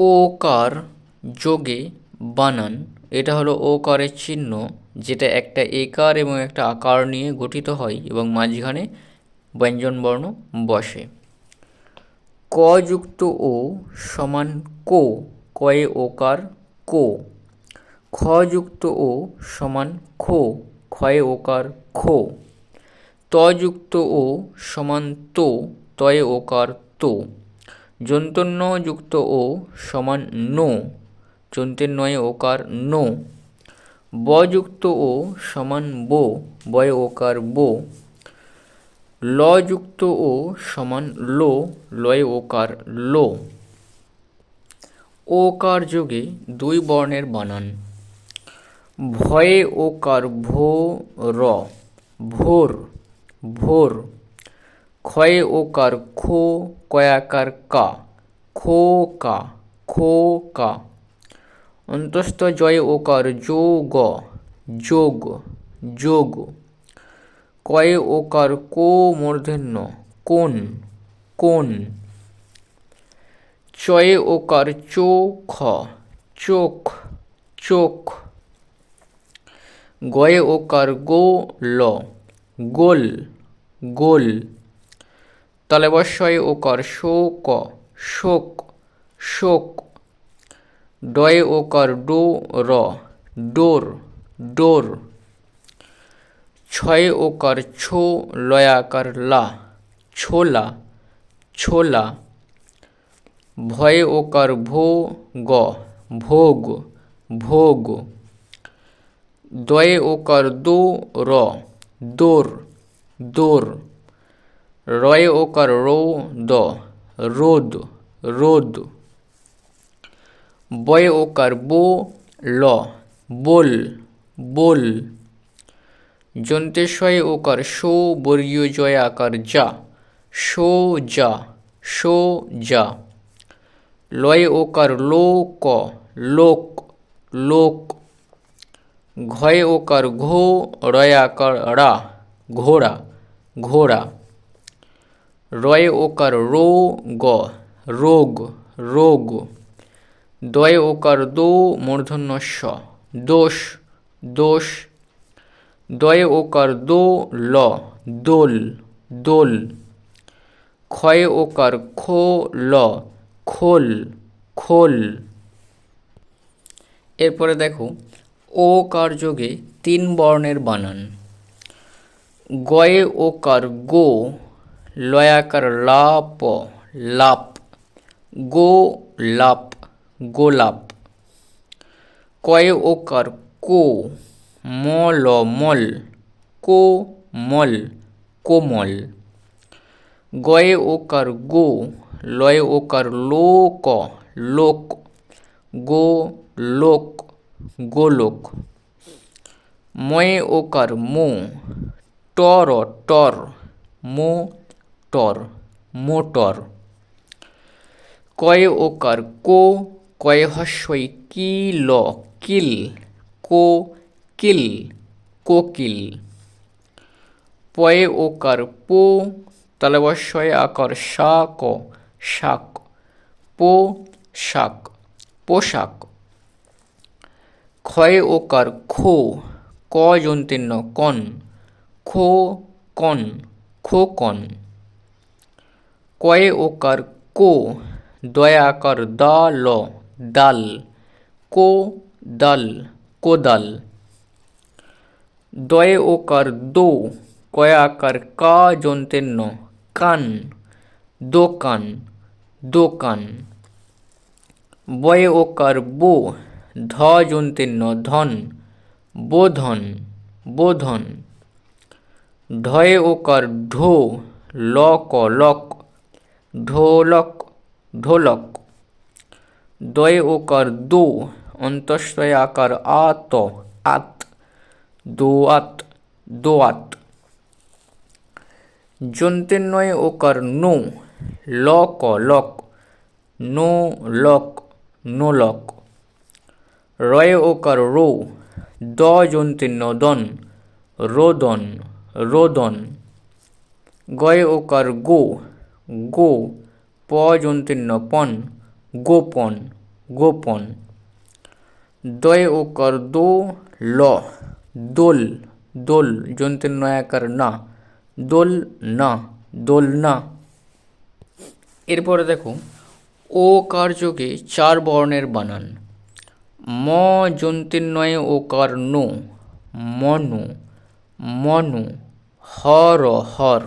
ওকার যোগে বানান। এটা হলো ওকারের চিহ্ন, যেটা একটা একার এবং একটা আকার নিয়ে গঠিত হয় এবং মাঝখানে ব্যঞ্জনবর্ণ বসে। ক যুক্ত ও সমান কো, কয়ে ওকার কো। খ যুক্ত ও সমান খো, ক্ষয়ে ওকার খো। ত যুক্ত ও সমান তো, তয়ে ওকার তো। যন্তন্য যুক্ত ও সমান নো যন্তের নয়ে ওকার নো ব যুক্ত ও সমান বো, বয়ে ওকার বো ল যুক্ত ও সমান লো, লয়ে ওকার লো। ওকার যোগে দুই বর্ণের বানান। ভয়ে ওকার ভো, র, ভোর ভোর ক্ষয়ে ওকার খো কয়াকার কা, খো কা খো কা। অন্তস্থ জয়ে ওকার যোগ যোগ যোগ। কয়ে ওকার কো মূর্ধন্য, কোন কোন। চয়ে ওকার চোখ চোখ চোখ। গয়ে ওকার গো, ল, গোল গোল। তালেবস্বয়ে ওকার শোক শোক শোক, ডয়ে ওকার ডো, র, ডোর ডোর, ছয়ে ওকার ছো লয়াকার লা, ছোলা ছোলা, ভয়ে ওকার ভো, গ, ভোগ ভোগ, দয়ে ওকার দো, র, দোর দোর রয়ে ওকার রো দ, রোদ রোদ। বয়ে ওকার বো, ল, বোল বোল। যন্তেশয়ে ওকার শো বর্গীয় জয় আকার যা, শো যা শো যা। লয়ে ওকার লোক লোক লোক। ঘয়ে ওকার ঘো, রয় আকার রা, ঘোড়া ঘোড়া। রয়ে ওকার রো গ, রোগ রোগ। দয়ে ওকার দো মূর্ধন্য স দোষ দোষ। দয়ে ওকার দো ল, দোল দোল। ক্ষয়ে ওকার খো ল, খোল খোল। এরপরে দেখো, ও কার যোগে তিন বর্ণের বানান। গয়ে ওকার গো লয়াকার লাপ লাপ গো লাপ গোলাপ কয়ে ওকার কো মল মল কো মল কোমল গয়ে ওকার গো লয়ে ওকার লোক লোক গো লোক গোলোক ময়ে ওকার মো টর টর মো টর মোটর কয়ে ওকার কো কয়ে হস্যই কিল কিল কো কিল কোকিল পয়ে ওকার পো তালবস্বয়ে আকার শাক শাক পো শাক পোশাক ক্ষয়ে ওকার খো ক যন্তীর্ণ কন খো কন খো কন কয়ে ওকার কো, দয়া আকার দাল দাল, কো দাল কোদাল দয়ে ওকার দো, কয়া আকার কা যন্তেন্য কান দোকান দোকান বয়ে ওকার বো, ধ যন্তেন্য ধন, বোধন বোধন। ঢয়ে ওকার ঢো লক লক ঢোলক ঢোলক দয়ে ওকার দো অন্তঃশ্রয় আকার আত আত দোয়াত দোয়াত যন্ত্রের নয় ওকার নো লক লক নো লক নো লক রয়ে ওকার রো দ যন্ত্রের নদন রোদন রোদন গয়ে ওকার গো গো প যন্ত্রের পন গোপন গোপন। দয় ওকার দো, ল। দোল দোল যন্ত্রের নয়াকার না। দোল না দোল না। এরপরে দেখো, ও কার্যকে চার বর্ণের বানান। ম যন্ত্রের ও ওকার নো, মনু মনু, হর হর।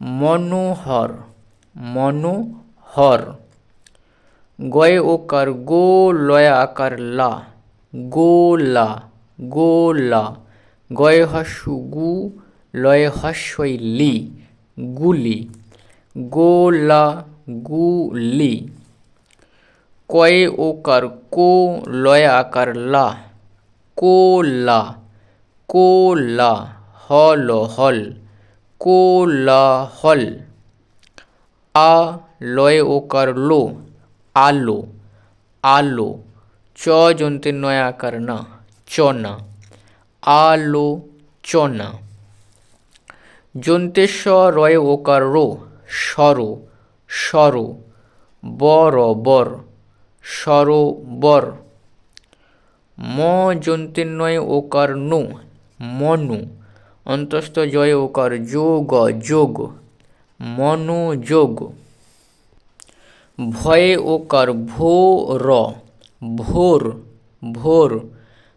মনোহর মনোহর। গয়ে ওকার গো লয়া আকার লা গোলা গোলা গয়ে হাসু গু, লয়ে হাস্যই লি, গুলি। গোলা গুলি কয়ে ওকার কো লয় আকার লা কোলা কোলা হল হল। কোলাহল আ লয় ওকার লো আলো আলো চ যন্ত্রের নয় আকার না চনা আলো চনা যন্তেশ্ব রয় ওকার রো সর সর বর বর সরোবর ম যন্ত্রের নয় ওকার নো মনু অন্তস্থ জয় ওকার যোগ যোগ মনোযোগ ভয়ে ওকার ভো র ভোর ভোর।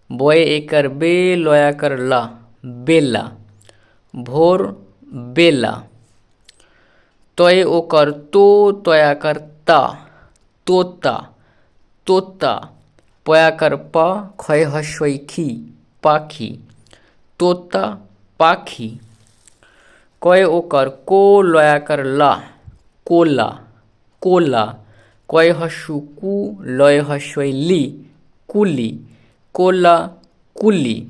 বয়ে একার বে লয়াকার লা, বেলা। ভোর, বেলা। তয়ে ওকার তো তয়াকার তা, তোতা তোতা। পয়াকার পা, ক্ষয় হস্যই খি পাখি তোতা পাখি কয় ওকার কো লয়াকার লা, কোলা কোলা। কয় হস্যু কু, লয় হস্যই লি, কুলি, কোলা, কুলি।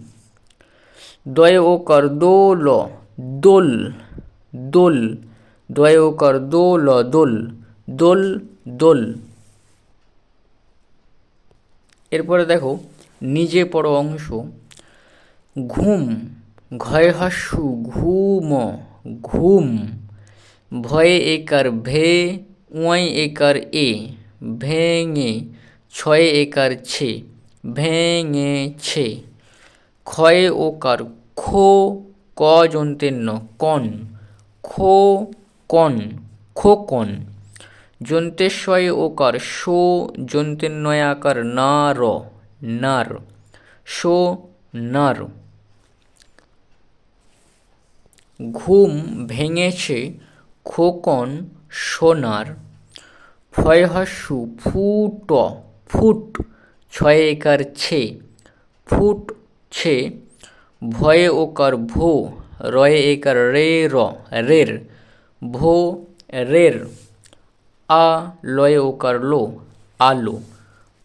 দয় ওকার দোল দোল দোল। দয় ওকার দোল দোল দোল দোল। এরপরে দেখো, নিজে পড়ো অংশ। ঘুম। ঘয় হাস্যু ঘুম। ঘুম ভয়ে একার ভে উঁয়াই একার এ। ভেঙে, ছয় একার ছে। ভেঙেছে ক্ষয়ে ওকার খো, ক যন্ত্রের ন কন খো কন খোকন যন্তেশ্বয়ে ওকার আকার না, র, নার। শো, নার। ঘুম ভেঙেছে খোকন সোনার। ফয়হাস্যু ফুট ফুট ছয় একার ছে, ফুট ছে ভয়ে ওকার ভো, রয়ে একার রে র, রের, ভো, রের, আ, লয়ে ওকার লো, আলো।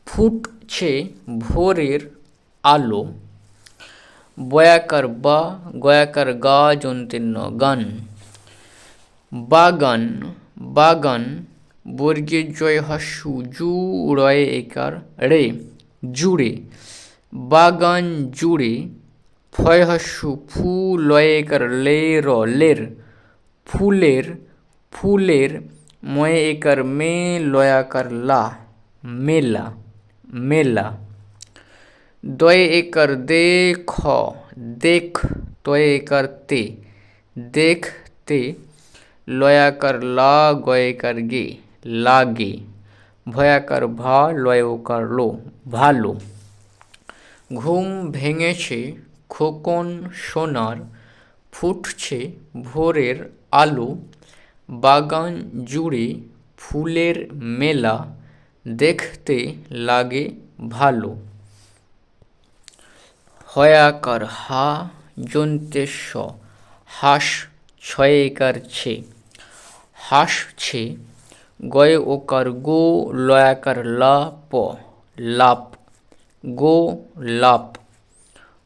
ফুটছে ভোরের আলো। বয়াকার বা, গয়াকার গা যন্তীর্ণ গান। বাগান বাগান বর্গের জয় হাস্যু জু রয়ে একার রে, জুড়ে। বাগান জুড়ে, ফয় হাস্যু ফু লয়ে একার লে র, লের। ফুলের ফুলের ময়ে একার মে লয়াকার লা, মেলা মেলা। দয় একার দেখ দেখ তয় একার তে দেখতে লয়াকার লা গয়কার গে লাগে ভয়াকার ভা লয় ওকার লো ভালো ঘুম ভেঙেছে খোকন সোনার ফুটছে ভোরের আলো বাগান জুড়ে ফুলের মেলা দেখতে লাগে ভালো হয়াকার হা যন্তেশ্ব হাস ছয়েকার ছে। হাসছে গয়ে ওকার গো লয়াকার লা প, লাপ। গো লাপ।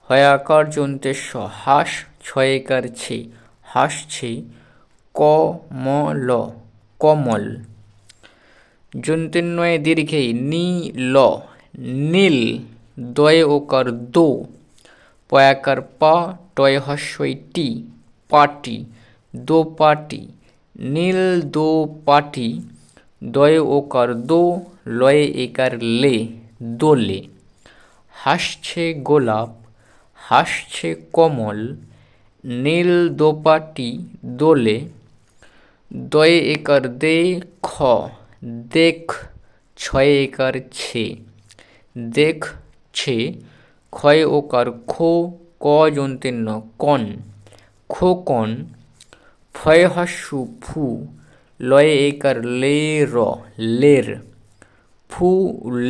হয়াকার যন্তেশ্ব হাস ছয়েকার ছে। হাসছে ক ম ল, কমল। যন্ত্রন্বয়ে দীর্ঘে নি ল, নীল, দয়ে ওকার দো। পয়াকার পা টয় হস্যই টি পাটি দো পাটি নীল দো পাটি দয়ে ওকার দো লয়ে একার লে দোলে। হাসছে গোলাপ, হাসছে কমল নীল দোপাটি দোলে। দয়ে একার দে খ, দেখ ছয় একার ছে। দেখছে ক্ষয় ওকার খো ক যন্ত্রের ন কন খোকন ফয় হাস্যু ফু। লয়ে একার লে, র, লের। ফু,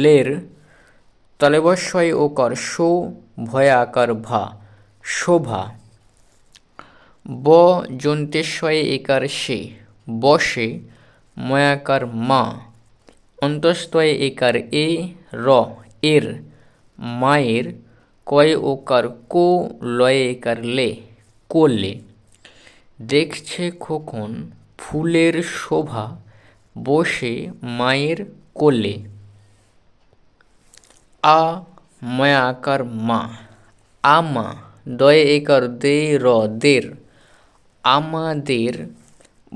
লের। তলেবস্বয় ওকার শো, ভয় আকার ভা। শোভা। ব যন্তেশ্বয়ে একার সে বসে ময়াকার মা। অন্তস্তয়ে একার এ, র, এর। মায়ের কয় ওকার কো লয়ে একার লে কোলে দেখছে খোকন ফুলের শোভা বসে মায়ের কোলে আ ময়া আকার মা আমা দয়ে একার দে র দের আমাদের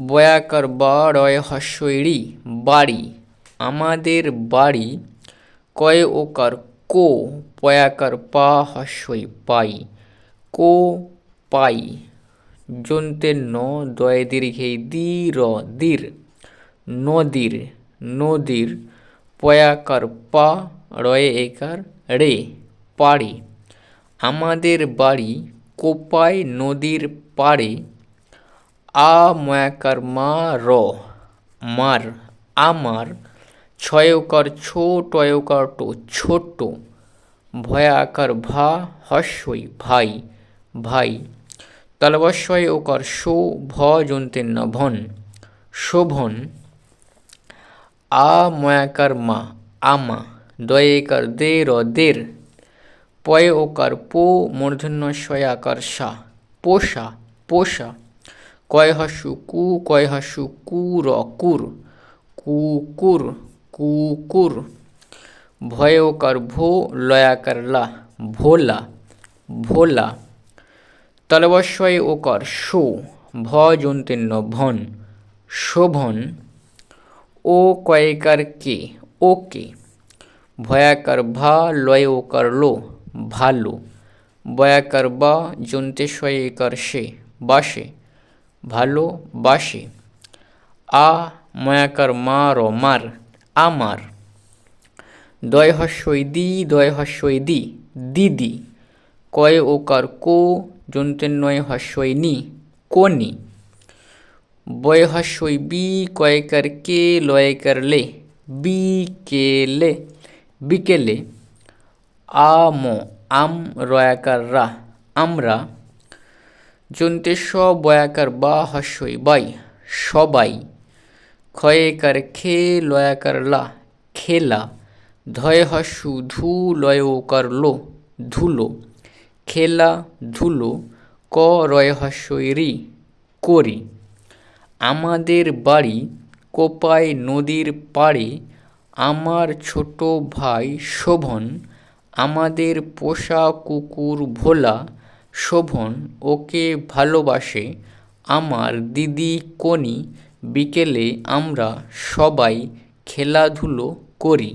বয়াকার বা রয় হস্যইড়ি বাড়ি আমাদের বাড়ি কয় ওকার কো পয়াকার পা হস্যই পাই কো পাই জন্তের ন দয় দীর্ঘে দি র দীর নদীর নদীর পয়াকার পা রয়ে একার রে পাড়ি আমাদের বাড়ি কোপাই নদীর পাড়ে আ ময়াকার মা র মার আমার ছয়কার ছো টয়কার টো ছোট্ট ভয়াকার ভা, হস্যই ভাই ভাই। তালবস্বয় ওকার শো ভ জন্তের ন ভন। শোভন। আ ময়াকার মা, আমা দয়ে একার দে র দের। পয় ওকার পো মূর্ধন্য আকার সা, পোষা পোষা। কয় হাসু কু, কয় হাসু কু র কুর কুকুর কুকুর। ভয় ওকার ভো লয়াকার লা ভোলা ভোলা তালবস্বয় ওকার শো ভ জন্তেন্য ভন, শোভন। ও কয়েকার কে ওকে ভয়াকার ভা, লয় ওকার লো ভালো বয়াকার বা জন্তেশ্বয় একার সে বাসে ভালো বাসে আ ময়াকার মা, র, মার। আমার। দয় হস্যই দি দয় হস্যই দি দিদি। কয় ওকার কো জন্তের নয় হস্যই নি কোনি বয় হস্যই বি কয়কার কে লয়কার লে, বিকেলে বিকেলে। আম আম রয়াকার রা, আমরা। জন্তে স বয়াকার বা হস্যই বাই সবাই। ক্ষয়েকার খে লয়াকার লা। খেলা। ধয় হস্যু ধু লয় ওকার লো। ধুলো। খেলা ধুলো। ক রয় হস্যই রি করি। আমাদের বাড়ি কোপায় নদীর পাড়ে আমার ছোট ভাই শোভন, আমাদের পোষা কুকুর ভোলা শোভন ওকে ভালোবাসে। আমার দিদি কনি বিকেলে আমরা সবাই খেলাধুলো করি।